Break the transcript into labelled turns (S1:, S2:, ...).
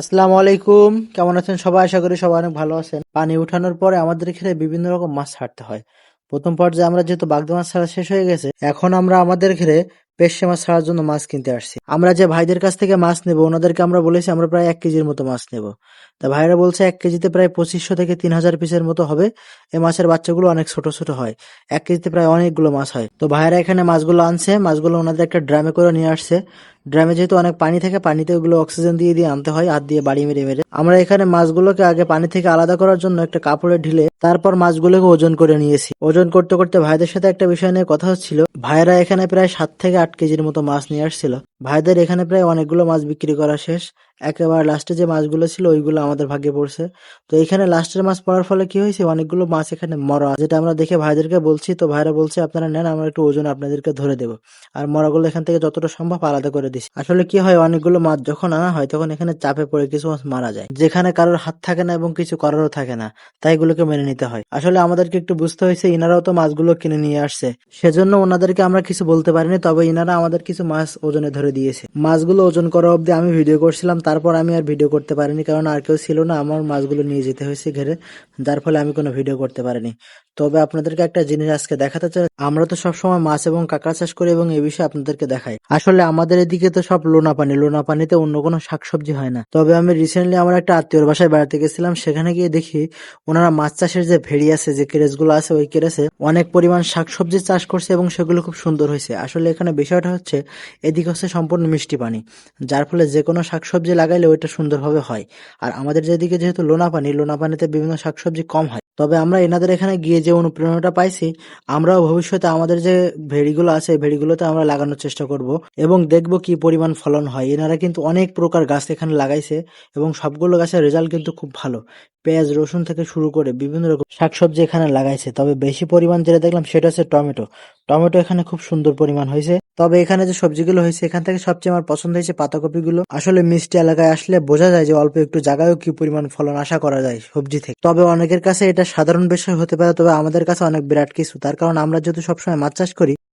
S1: আসসালামু আলাইকুম। কেমন আছেন সবাই? আশা করি সবাই অনেক ভালো আছেন। পানি উঠানোর পরে আমাদের এখানে বিভিন্ন রকম মাছ ছাড়তে হয়। প্রথম পর্যায়ে আমরা যেহেতু বাগদা মাছ ছাড়া শেষ হয়ে গেছে, এখন আমরা আমাদের ঘরে পেশে মাছ ছাড়ার জন্য মাছ কিনতে আসছি। আমরা যে ভাইদের কাছ থেকে মাছ নেব, ওনাদেরকে আমরা বলেছি আমরা প্রায় এক কেজির মতো মাছ নেব। তা ভাইরা বলছে এক কেজিতে প্রায় পঁচিশশো থেকে তিন হাজার পিসের মতো হবে। এই মাছের বাচ্চাগুলো অনেক ছোট ছোট হয়। এক কেজিতে প্রায় অনেকগুলো মাছ হয়। তো ভাইরা এখানে মাছগুলো আনছে, মাছগুলো ওনাদের একটা ড্রামে করে নিয়ে আসছে। ড্রামে যেহেতু অনেক পানি থাকে, পানিতে ওগুলো অক্সিজেন দিয়ে দিয়ে আনতে হয়, হাত দিয়ে বাড়ি মেরে মেরে। আমরা এখানে মাছগুলোকে আগে পানি থেকে আলাদা করার জন্য একটা কাপড়ে ঢিলে তারপর মাছগুলোকে ওজন করে নিয়েছি। ওজন করতে করতে ভাইদের সাথে একটা বিষয় নিয়ে কথা হচ্ছিল। ভাইরা এখানে প্রায় সাত থেকে আট কেজির মতো মাছ নিয়ে আসছিল। ভাইদের এখানে প্রায় অনেকগুলো মাছ বিক্রি করা শেষ। একেবারে লাস্টে যে মাছগুলো ছিল, ওইগুলো আমাদের ভাগ্যে পড়ছে। তো এখানে লাস্টের মাছ পড়ার ফলে কি হয়েছে? অনেকগুলো মাছ এখানে মরা। যেটা আমরা দেখে ভাইদেরকে বলছি, তো ভাইরা বলছে, আপনারা নেন, আমরা একটু ওজন আপনাদেরকে ধরে দেবো। আর মরাগুলো এখান থেকে যতটা সম্ভব আলাদা করে দিছি। আসলে কি হয়, অনেকগুলো মাছ যখন আনা হয়, তখন এখানে চাপে পড়ে কিছু মাছ মারা যায়। যেখানে কারোর হাত থাকে না এবং কিছু করারও থাকে না, তাই এগুলোকে মেনে নিতে হয়। আসলে আমাদেরকে একটু বুঝতে হয়েছে, ইনারাও তো মাছগুলো কিনে নিয়ে আসছে। সেজন্য ওনাদেরকে আমরা কিছু বলতে পারিনি, তবে ইনারা আমাদের কিছু মাছ ওজনে ধরে দিয়েছে। মাছগুলো ওজন করা অবধি আমি ভিডিও করছিলাম, তারপর আমি আর ভিডিও করতে পারিনি, কারণ আর কেউ ছিল না, আমার মাছগুলো নিয়ে যেতে হয়েছে ঘেরে, যার ফলে আমি কোনো ভিডিও করতে পারিনি। তবে আপনাদেরকে একটা জিনিস আজকে দেখাতে চাই, আমরা তো সবসময় মাছ এবং কাঁকড়া চাষ করি এবং এই বিষয়ে আপনাদেরকে দেখাই। আসলে আমাদের এদিকে তো সব লোনা পানি, লোনা পানিতে অন্য কোনো শাকসবজি হয় না। তবে আমি রিসেন্টলি আমার একটা আত্মীয়র বাসায় বেড়াতে গেছিলাম, সেখানে গিয়ে দেখি ওনারা মাছ চাষের যে ভেড়ি আছে, যে কেরেসগুলো আছে, ওই কেরেসে অনেক পরিমাণ শাকসবজি চাষ করছে এবং সেগুলো খুব সুন্দর হয়েছে। আসলে এখানে বিষয়টা হচ্ছে, এদিকে হচ্ছে সম্পূর্ণ মিষ্টি পানি, যার ফলে যে কোনো শাকসবজি লাগাইলে ওইটা সুন্দরভাবে হয়। আর আমাদের যেদিকে যেহেতু লোনা পানি, লোনা পানিতে বিভিন্ন শাকসবজি কম হয়। তবে আমরা এনাদের এখানে গিয়ে যে অনুপ্রেরণাটা পাইছি, আমরাও ভবিষ্যতে আমাদের যে ভেড়িগুলো আছে ভেড়িগুলোতে আমরা লাগানোর চেষ্টা করব এবং দেখব কি পরিমাণ ফলন হয়। এনারা কিন্তু অনেক প্রকার গাছ এখানে লাগাইছে এবং সবগুলো গাছের রেজাল্ট কিন্তু খুব ভালো। পেঁয়াজ, রসুন থেকে শুরু করে বিভিন্ন রকম শাকসবজি এখানে লাগাইছে। তবে বেশি পরিমাণ যেটা দেখলাম সেটা হচ্ছে টমেটো। টমেটো এখানে খুব সুন্দর পরিমাণ হয়েছে। তবে এখানে যে সবজিগুলো হয়েছে, এখান থেকে সবচেয়ে আমার পছন্দ হয়েছে পাতাকপিগুলো। আসলে মিষ্টি এলাকায় আসলে বোঝা যায় যে অল্প একটু জায়গায়ও কি পরিমাণ ফলন আশা করা যায় সবজি থেকে। তবে অনেকের কাছে এটা সাধারণ বিষয় হতে পারে, তবে আমাদের কাছে অনেক বিরাট কিছু। তার কারণ আমরা যেহেতু সবসময় মাছ চাষ করি